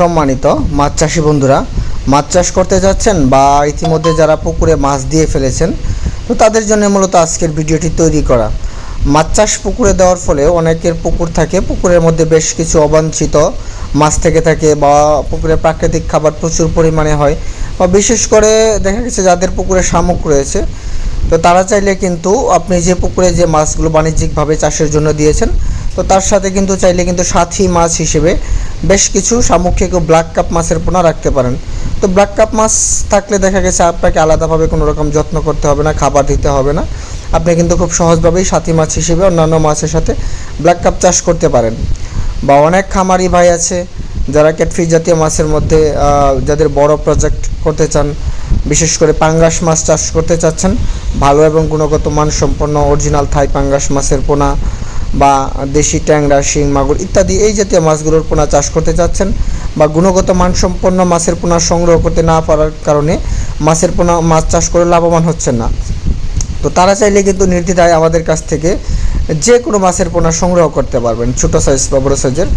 সম্মানিত মাছ চাষি বন্ধুরা, মাছ চাষ করতে যাচ্ছেন বা ইতিমধ্যে যারা পুকুরে মাছ দিয়ে ফেলেছেন, তো তাদের জন্য মূলত আজকের ভিডিওটি তৈরি করা। মাছ চাষ পুকুরে দেওয়ার ফলে অনেকের পুকুর থাকে, পুকুরের মধ্যে বেশ কিছু অবাঞ্ছিত মাছ থেকে থাকে বা পুকুরে প্রাকৃতিক খাবার প্রচুর পরিমাণে হয় বা বিশেষ করে দেখা গেছে যাদের পুকুরে শামুক রয়েছে, তো তারা চাইলে কিন্তু আপনি যে পুকুরে যে মাছগুলো বাণিজ্যিকভাবে চাষের জন্য দিয়েছেন, তো তার সাথে কিন্তু চাইলে কিন্তু সাথী মাছ হিসেবে বেশ কিছু সামুখিক ও ব্ল্যাক কাপ মাছের পোনা রাখতে পারেন। তো ব্ল্যাক কাপ মাছ থাকলে দেখা গেছে আপনাকে আলাদাভাবে কোনো রকম যত্ন করতে হবে না, খাবার দিতে হবে না। আপনি কিন্তু খুব সহজভাবেই সাথী মাছ হিসেবে অন্যান্য মাছের সাথে ব্ল্যাক কাপ চাষ করতে পারেন। বা অনেক খামারি ভাই আছে যারা ক্যাটফিশ জাতীয় মাছের মধ্যে যাদের বড় প্রজেক্ট করতে চান, বিশেষ করে পাঙ্গাস মাছ চাষ করতে চাচ্ছেন, ভালো এবং গুণগত মানসম্পন্ন অরিজিনাল থাই পাঙ্গাস মাছের পোনা বা দেশি ট্যাংরা, শিং, মাগুর ইত্যাদি এই জাতীয় মাছগুলোর পোনা চাষ করতে চাচ্ছেন বা গুণগত মানসম্পন্ন মাছের পোনা সংগ্রহ করতে না পারার কারণে মাছের পোনা, মাছ চাষ করে লাভবান হচ্ছেন না। তো তারা চাইলে কিন্তু নির্দ্বিধায় আমাদের কাছ থেকে যে কোনো মাছের পোনা সংগ্রহ করতে পারবেন, ছোটো সাইজ বা বড়ো সাইজের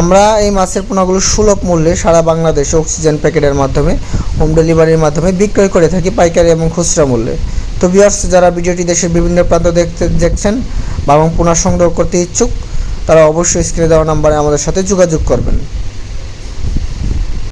আমরা এই মাছের পোনাগুলো সুলভ মূল্যে সারা বাংলাদেশে অক্সিজেন প্যাকেটের মাধ্যমে হোম ডেলিভারির মাধ্যমে বিক্রয় করে থাকি পাইকারি এবং খুচরা মূল্যে। তো ভিউয়ার্স যারা ভিডিওটি দেশের বিভিন্ন প্রান্ত দেখতে দেখছেন বা এবং পুনঃ সংগ্রহ করতে ইচ্ছুক, তারা অবশ্যই স্ক্রিনে দেওয়া নাম্বারে আমাদের সাথে যোগাযোগ করবেন।